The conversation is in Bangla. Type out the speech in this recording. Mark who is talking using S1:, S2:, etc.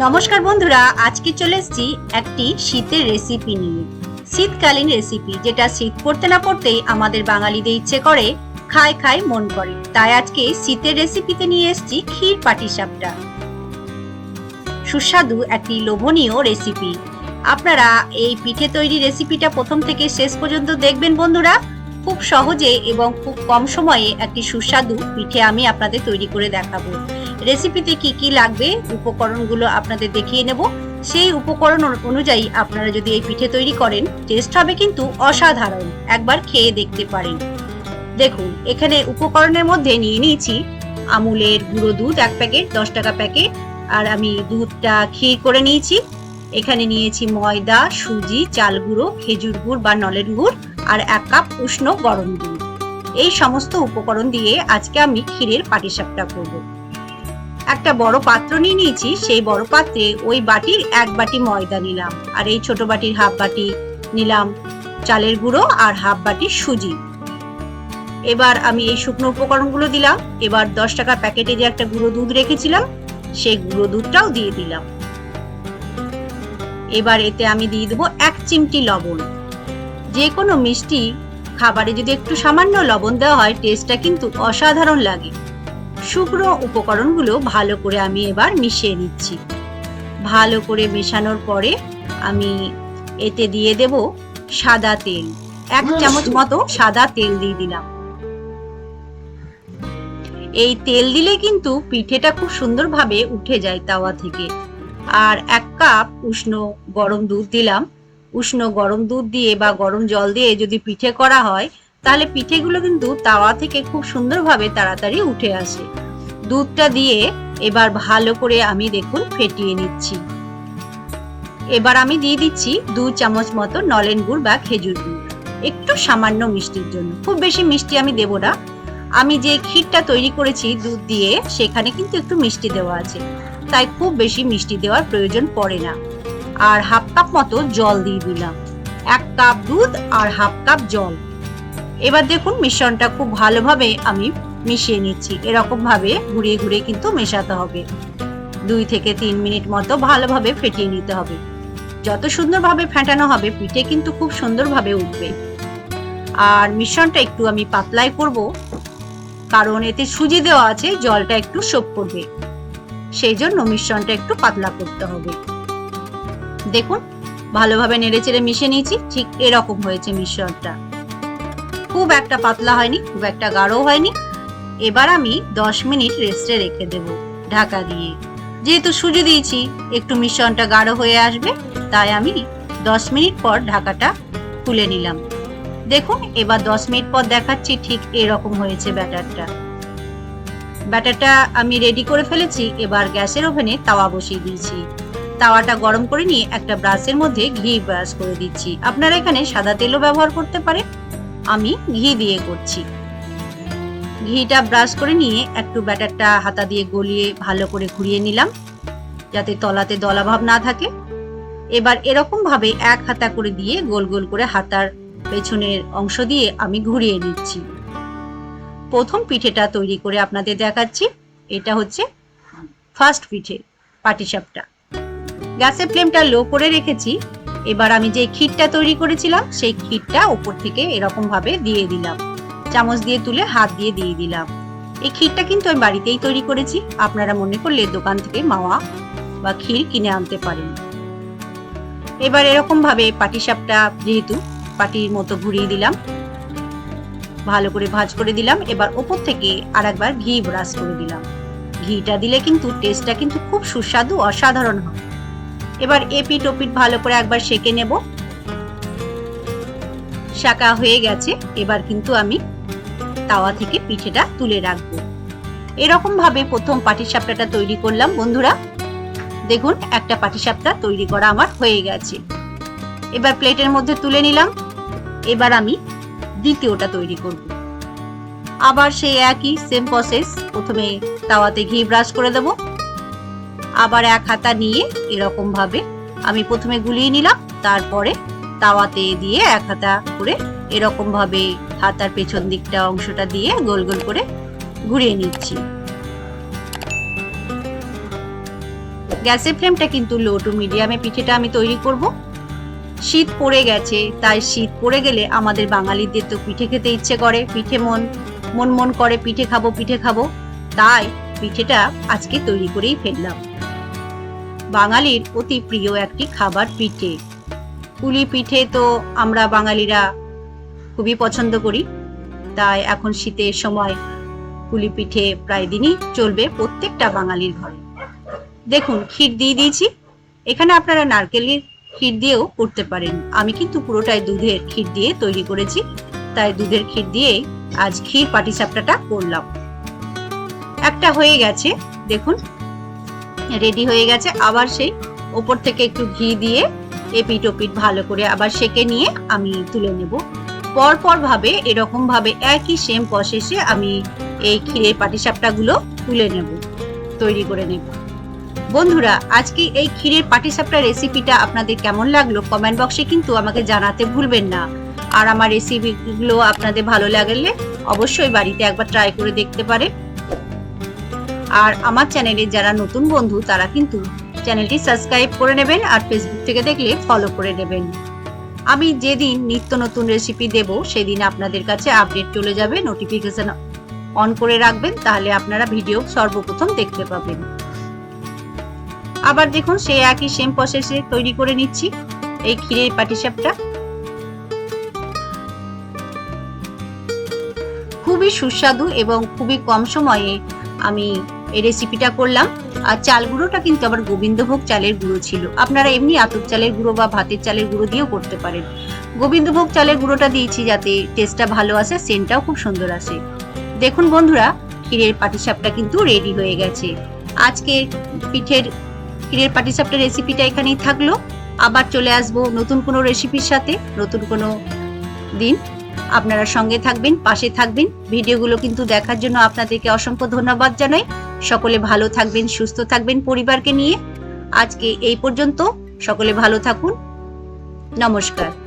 S1: নমস্কার বন্ধুরা, আজকে চলে এসেছি একটি শীতের রেসিপি নিয়ে। শীতকালীন রেসিপি যেটা শীত পড়তে না পড়তেই আমাদের বাঙালিদের ইচ্ছে করে, খায় খায় মন করে। তাই আজকে শীতের রেসিপিতে নিয়ে এসেছি ক্ষীর পাটিসাপটা সুস্বাদু একটি লোভনীয় রেসিপি আপনারা এই পিঠে তৈরি রেসিপিটা প্রথম থেকে শেষ পর্যন্ত দেখবেন বন্ধুরা। খুব সহজে এবং খুব কম সময়ে একটি সুস্বাদু পিঠে আমি আপনাদের তৈরি করে দেখাবো। রেসিপিতে কি কি লাগবে, উপকরণগুলো আপনাদের দেখিয়ে নেব। সেই উপকরণ অনুযায়ী আপনারা যদি এই পিঠে তৈরি করেন টেস্ট হবে কিন্তু অসাধারণ। একবার খেয়ে দেখতে পারেন। দেখুন, এখানে উপকরণের মধ্যে নিয়ে নিয়েছি আমুলের গুঁড়ো দুধ এক প্যাকেট, দশ টাকা প্যাকেট, আর আমি দুধটা ক্ষীর করে নিয়েছি। এখানে নিয়েছি ময়দা, সুজি, চাল গুঁড়ো, খেজুর গুড় বা নলেন গুড়। আর এক কাপ উষ্ণ গরম দুধ। এই সমস্ত উপকরণ দিয়ে আজকে আমি ক্ষীরের পাটিসাপটা করব। একটা বড় পাত্র নিয়ে নিয়েছি, সেই বড় পাত্রে ওই বাটির এক বাটি ময়দা নিলাম আর এই ছোট বাটির হাফ বাটি নিলাম চালের গুঁড়ো আর হাফ বাটি সুজি। এবার আমি এই শুকনো উপকরণগুলো দিলাম, এবার দশ টাকা প্যাকেটে যে একটা গুঁড়ো দুধ রেখেছিলাম, সেই গুঁড়ো দুধটাও দিয়ে দিলাম। এবার এতে আমি দিয়ে দেবো এক চিমটি লবণ। যে কোনো মিষ্টি খাবারে যদি একটু সামান্য লবণ দেওয়া হয় টেস্টটা কিন্তু অসাধারণ লাগে। শুকনো উপকরণগুলো ভালো করে আমি এবার মিশিয়ে নিচ্ছি। ভালো করে মেশানোর পরে আমি এতে দিয়ে দেব সাদা তেল। এক চামচ মতো সাদা তেল দিয়ে দিলাম। এই তেল দিলে কিন্তু পিঠেটা খুব সুন্দরভাবে উঠে যায় তাওয়া থেকে। আর এক কাপ উষ্ণ গরম দুধ দিলাম। উষ্ণ গরম দুধ দিয়ে বা গরম জল দিয়ে যদি পিঠে করা হয়, তাহলে পিঠেগুলো কিন্তু তাওয়া থেকে খুব সুন্দরভাবে তাড়াতাড়ি উঠে আসে। দুধটা দিয়ে এবার ভালো করে আমি দেখুন ফেটিয়ে নিচ্ছি। এবার আমি দিয়ে দিচ্ছি দু চামচ মতো নলেন গুড় বা খেজুর গুড়। একটু সামান্য মিষ্টির জন্য। খুব বেশি মিষ্টি আমি দেব না। আমি যে ক্ষীরটা তৈরি করেছি দুধ দিয়ে, সেখানে কিন্তু একটু মিষ্টি দেওয়া আছে। তাই খুব বেশি মিষ্টি দেওয়ার প্রয়োজন পড়ে না। আর হাফ কাপ মতো জল দিয়ে দিলাম। এক কাপ দুধ আর হাফ কাপ জল। এবার দেখুন মিশ্রণটা খুব ভালোভাবে আমি মিশিয়ে নিচ্ছি। এরকম ভাবে ঘুরিয়ে ঘুরিয়ে কিন্তু মেশাতে হবে। দুই থেকে তিন মিনিট মতো ভালোভাবে ফেটিয়ে নিতে হবে। যত সুন্দরভাবে ফেটানো হবে, পিঠে কিন্তু খুব সুন্দরভাবে উঠবে। আর মিশ্রণটা একটু আমি পাতলাই করব, কারণ এতে সুজি দেওয়া আছে, জলটা একটু সোপ করবে। সেই জন্য মিশ্রণটা একটু পাতলা করতে হবে। দেখুন, ভালোভাবে নেড়েচেড়ে মিশে নিয়েছি, ঠিক এরকম হয়েছে মিশ্রণটা। খুব একটা পাতলা হয়নি, খুব একটা গাঢ় হয়নি। এবার আমি দশ মিনিট রেস্টে রেখে দেব ঢাকা দিয়ে। যেহেতু সুজি দিয়েছি, একটু মিশ্রণটা গাঢ় হয়ে আসবে, তাই আমি দশ মিনিট পর ঢাকাটা খুলে নিলাম। দেখুন, এবার দশ মিনিট পর দেখাচ্ছি ঠিক এরকম হয়েছে ব্যাটারটা। ব্যাটারটা আমি রেডি করে ফেলেছি, এবার গ্যাসের ওভেনে তাওয়া বসিয়ে দিয়েছি। তাওয়াটা গরম করে নিয়ে একটা ব্রাশের মধ্যে ঘি ব্রাশ করে দিচ্ছি। আপনারা এখানে সাদা তেলও ব্যবহার করতে পারেন। আমি ঘি দিয়ে করছি। ঘিটা ব্রাশ করে নিয়ে একটু ব্যাটারটা হাতা দিয়ে গলিয়ে ভালো করে ঘুরিয়ে নিলাম, যাতে তলাতে দলাভাব না থাকে। এবার এরকম ভাবে এক হাতা করে দিয়ে গোল গোল করে হাতার পেছনের অংশ দিয়ে আমি ঘুরিয়ে নিচ্ছি। প্রথম পিঠেটা তৈরি করে আপনাদের দেখাচ্ছি। এটা হচ্ছে ফার্স্ট পিঠে, পাটিসাপটা। গ্যাসের ফ্লেমটা লো করে রেখেছি। এবার আমি যে ক্ষীরটা তৈরি করেছিলাম, সেই ক্ষীরটা উপর থেকে এরকম ভাবে দিয়ে দিলাম। চামচ দিয়ে তুলে হাত দিয়ে দিয়ে দিলাম। এই ক্ষীরটা কিন্তু আমি বাড়িতেই তৈরি করেছি। আপনারা মনে করলে দোকান থেকে মাওয়া বা ক্ষীর কিনে আনতে পারেন। এবার এরকম ভাবে পাটিসাপটা যেহেতু পাটির মতো ঘুরিয়ে দিলাম, ভালো করে ভাজ করে দিলাম। এবার ওপর থেকে আর একবার ঘি ব্রাশ করে দিলাম। ঘিটা দিলে কিন্তু টেস্টটা কিন্তু খুব সুস্বাদু, অসাধারণ হয়। এবার এপিট ওপিট ভালো করে একবার সেকে নেব। শাকা হয়ে গেছে, এবার কিন্তু আমি তাওয়া থেকে পিঠেটা তুলে রাখব। এরকম ভাবে প্রথম পাটিসাপটাটা তৈরি করলাম, বন্ধুরা। দেখুন, একটা পাটিসাপটা তৈরি করা আমার হয়ে গেছে। এবার প্লেটের মধ্যে তুলে নিলাম। এবার আমি দ্বিতীয়টা তৈরি করব। আবার সেই একই সেম প্রসেস প্রথমে তাওয়াতে ঘি ব্রাশ করে দেব। আবার এক হাতা নিয়ে এরকম ভাবে আমি প্রথমে গুলিয়ে নিলাম, তারপরে তাওয়াতে দিয়ে এক হাতা করে এরকম ভাবে হাতার পেছন দিকটা অংশটা দিয়ে গোল গোল করে ঘুরিয়ে নিচ্ছি। গ্যাসের ফ্লেমটা কিন্তু লো টু মিডিয়ামে পিঠেটা আমি তৈরি করব। শীত পড়ে গেছে, তাই শীত পড়ে গেলে আমাদের বাঙালিদের তো পিঠে খেতে ইচ্ছে করে, পিঠে মন মন মন করে, পিঠে খাব পিঠে খাব। তাই পিঠেটা আজকে তৈরি করেই ফেললাম। বাঙালির অতি প্রিয় একটি খাবার পিঠে। পুলি পিঠে তো আমরা বাঙালিরা খুবই পছন্দ করি। তাই এখন শীতের সময় পুলি পিঠে প্রায় দিনই চলবে প্রত্যেকটা বাঙালির ঘরে। দেখুন, ক্ষীর দিয়ে দিয়েছি। এখানে আপনারা নারকেলের ক্ষীর দিয়েও করতে পারেন। আমি কিন্তু পুরোটাই দুধের ক্ষীর দিয়ে তৈরি করেছি। তাই দুধের ক্ষীর দিয়ে আজ ক্ষীর পাটিসাপটাটা করলাম। একটা হয়ে গেছে, দেখুন রেডি হয়ে গেছে। আবার সেই ওপর থেকে একটু ঘি দিয়ে এপিট ওপিট ভালো করে আবার সেকে নিয়ে আমি তুলে নেব। পর পর ভাবে, এরকম ভাবে একই সেম প্রসেসে আমি এই ক্ষীরের পাটিসাপটা গুলো তুলে নেব, তৈরি করে নেব। বন্ধুরা, আজকে এই ক্ষীরের পাটিসাপটা রেসিপিটা আপনাদের কেমন লাগল কমেন্ট বক্সে কিন্তু আমাকে জানাতে ভুলবেন না। আর আমার রেসিপিগুলো আপনাদের ভালো লাগলে অবশ্যই বাড়িতে একবার ট্রাই করে দেখতে পারে আর আমার চ্যানেলে যারা নতুন বন্ধু, তারা কিন্তু চ্যানেলটি সাবস্ক্রাইব করে নেবেন আর ফেসবুক থেকে দেখলে ফলো করে নেবেন। আমি যেদিন নিত্য নতুন রেসিপি দেব, সেদিন আপনাদের কাছে আপডেট চলে যাবে নোটিফিকেশন অন করে রাখবেন, তাহলে আপনারা ভিডিও সর্বপ্রথম দেখতে পাবেন। আবার দেখুন সে একই সেম প্রসেসে তৈরি করে নিচ্ছি, এই ক্ষীরের পাটিসাপটা খুবই সুস্বাদু এবং খুবই কম সময়ে আমি এই রেসিপিটা করলাম। আর চাল গুঁড়োটা কিন্তু আবার গোবিন্দভোগ চালের গুঁড়ো ছিল। আপনারা এমনি আতপ চালের গুঁড়ো বা ভাতের চালের গুঁড়ো দিয়েও করতে পারেন। গোবিন্দভোগ চালের গুঁড়োটা দিয়েছি যাতে টেস্টটা ভালো আসে সেন্টটাও খুব সুন্দর আসে। দেখুন বন্ধুরা, ক্ষীরের পাটিসাপটা কিন্তু রেডি হয়ে গেছে। আজকে পিঠের ক্ষীরের পাটিসাপটা রেসিপিটা এখানেই থাকল। আবার চলে আসব নতুন কোনো রেসিপির সাথে, নতুন কোনো দিন। আপনারা সঙ্গে থাকবেন, পাশে থাকবেন। ভিডিওগুলো কিন্তু দেখার জন্য আপনাদেরকে অসংখ্য ধন্যবাদ জানাই। সকলে ভালো থাকবেন সুস্থ থাকবেন পরিবারকে নিয়ে। আজকে এই পর্যন্ত। সকলে ভালো থাকুন। নমস্কার।